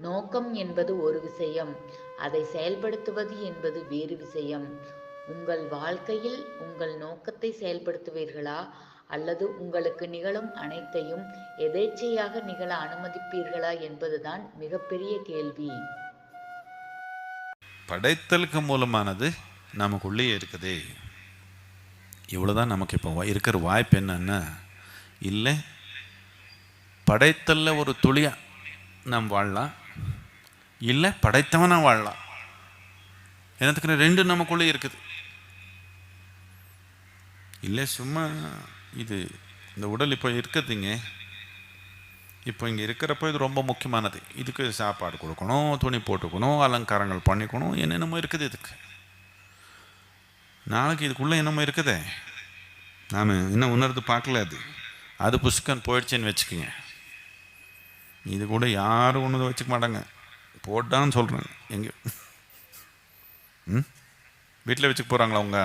நோக்கம் என்பது ஒரு விஷயம் அதை செயல்படுத்துவது என்பது வேறு விஷயம். உங்கள் வாழ்க்கையில் உங்கள் நோக்கத்தை செயல்படுத்துவீர்களா? அல்லது உங்களுக்கு நிகழும் அனைத்தையும் எதேச்சையாக நிகழ அனுமதிப்பீர்களா என்பதுதான் மிகப்பெரிய கேள்வி. படைத்தலுக்கு மூலமானது நமக்குள்ளேயே இருக்குது. இவ்வளோதான் நமக்கு இப்போ இருக்கிற வாய்ப்பு என்னன்னா இல்லை படைத்தலில் ஒரு துளியாக நாம் வாழலாம். இல்லை படைத்தவனாக வாழலாம். என்னத்துக்கு ரெண்டு நமக்குள்ளே இருக்குது. இல்லை சும்மா இது இந்த உடல் இப்போ இருக்குதுங்க. இப்போ இங்கே இருக்கிறப்போ இது ரொம்ப முக்கியமானது. இதுக்கு சாப்பாடு கொடுக்கணும் துணி போட்டுக்கணும் அலங்காரங்கள் பண்ணிக்கணும் என்னென்னமோ இருக்குது இதுக்கு. நாளைக்கு இதுக்குள்ளே என்னமோ இருக்குதே. நாம் இன்னும் உணர்ந்து பார்க்கல அது. அது புஷ்கன் போயிடுச்சுன்னு வச்சுக்கோங்க. இது கூட யாரும் ஒன்று வச்சுக்க மாட்டாங்க. போட்டான்னு சொல்கிறேன் எங்கே ம்? வீட்டில் வச்சுக்க போகிறாங்களா அவங்க?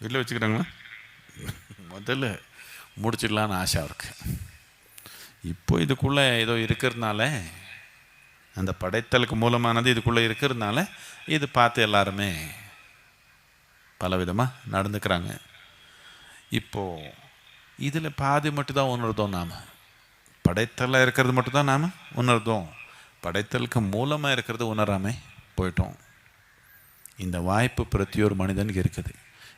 வீட்டில் வச்சுக்கிறாங்களா? முதல்ல முடிச்சிடலான்னு ஆசை இருக்கு இப்போ இதுக்குள்ளே ஏதோ இருக்கிறதுனால அந்த படைத்தலுக்கு மூலமானது இதுக்குள்ளே இருக்கிறதுனால இது பார்த்து எல்லாருமே பலவிதமாக நடந்துக்கிறாங்க. இப்போது இதில் பாதி மட்டும்தான் உணர்ந்தோம் நாம். படைத்தலாக இருக்கிறது மட்டும்தான் நாம் உணர்ந்தோம் படைத்தலுக்கு மூலமாக இருக்கிறது உணராமே போயிட்டோம். இந்த வாய்ப்பு பிரத்தி ஒரு மனிதனுக்கு இருக்குது.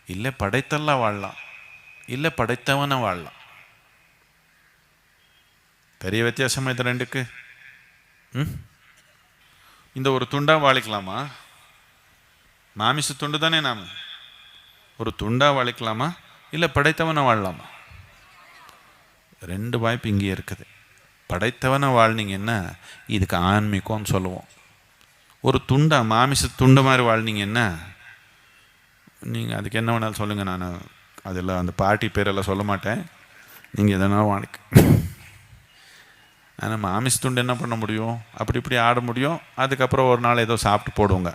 இல்லை படைத்தல்லாம் வாழலாம். இல்லை படைத்தவனை வாழலாம். பெரிய வித்தியாசம் இது ரெண்டுக்கு? ம்? இந்த ஒரு துண்டாக வாழிக்கலாமா? மாமிச துண்டு தானே நாம்? ஒரு துண்டா வாழிக்கலாமா? இல்லை படைத்தவனை வாழலாமா? ரெண்டு வாய்ப்பு இங்கே இருக்குது. படைத்தவனை வாழ்னீங்கன்னா இதுக்கு ஆன்மீகம்னு சொல்லுவோம். ஒரு துண்டை மாமிச துண்டு மாதிரி வாழ்னீங்கன்னா நீங்கள் அதுக்கு என்ன வேணாலும் சொல்லுங்கள் நான் அதெல்லாம் அந்த பாட்டி பேரெல்லாம் சொல்ல மாட்டேன். நீங்கள் எதனாலும் வாழ்க்க. ஆனால் மாமிச துண்டு என்ன பண்ண முடியும்? அப்படி இப்படி ஆட முடியும். அதுக்கப்புறம் ஒரு நாள் ஏதோ சாப்பிட்டு போடுவோங்க.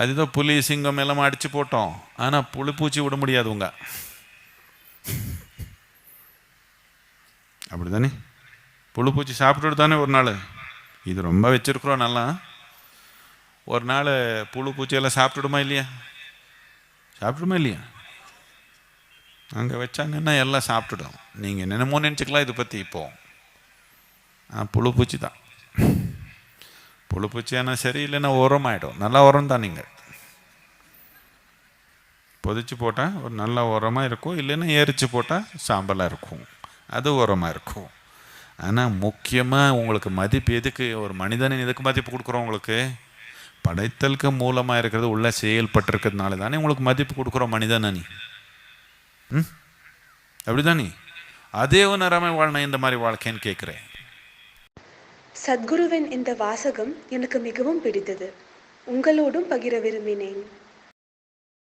அது ஏதோ புலி சிங்கம் எல்லாம் அடித்து போட்டோம். ஆனால் புளிப்பூச்சி விட முடியாதுங்க. அப்படி தானே புழு பூச்சி சாப்பிட்டுட்டு தானே ஒரு நாள்? இது ரொம்ப வச்சுருக்குறோம் நல்லா. ஒரு நாள் புழு பூச்சியெல்லாம் சாப்பிட்டுடுமா இல்லையா? சாப்பிடுமா இல்லையா? அங்கே வச்சாங்கன்னா எல்லாம் சாப்பிட்டுடும். நீங்கள் என்னென்னமோ நினச்சிக்கலாம் இதை பற்றி இப்போ. ஆ புழுப்பூச்சி தான். புழு ஆனால் சரி இல்லைன்னா உரம் ஆகிடும் நல்லா உரம் தான் நீங்கள் பொதிச்சு போட்டால் ஒரு நல்ல உரமாக இருக்கும். இல்லைன்னா எரிச்சு போட்டால் சாம்பலாக இருக்கும். அது உரமாக இருக்கும். ஆனால் முக்கியமாக உங்களுக்கு மதிப்பு எதுக்கு? ஒரு மனிதனின் எதுக்கு மதிப்பு கொடுக்குறோம் உங்களுக்கு? படைத்தலுக்கு மூலமாக இருக்கிறது உள்ள செயல்பட்டிருக்கிறதுனால தானே உங்களுக்கு மதிப்பு கொடுக்குறோம் மனிதனி ம்? அப்படிதானே? அதே உணராமல் வாழ்னா இந்த மாதிரி வாழ்க்கைன்னு கேட்குறேன். சத்குருவின் இந்த வாசகம் எனக்கு மிகவும் பிடித்தது. உங்களோடும் பகிர விரும்பினேன்.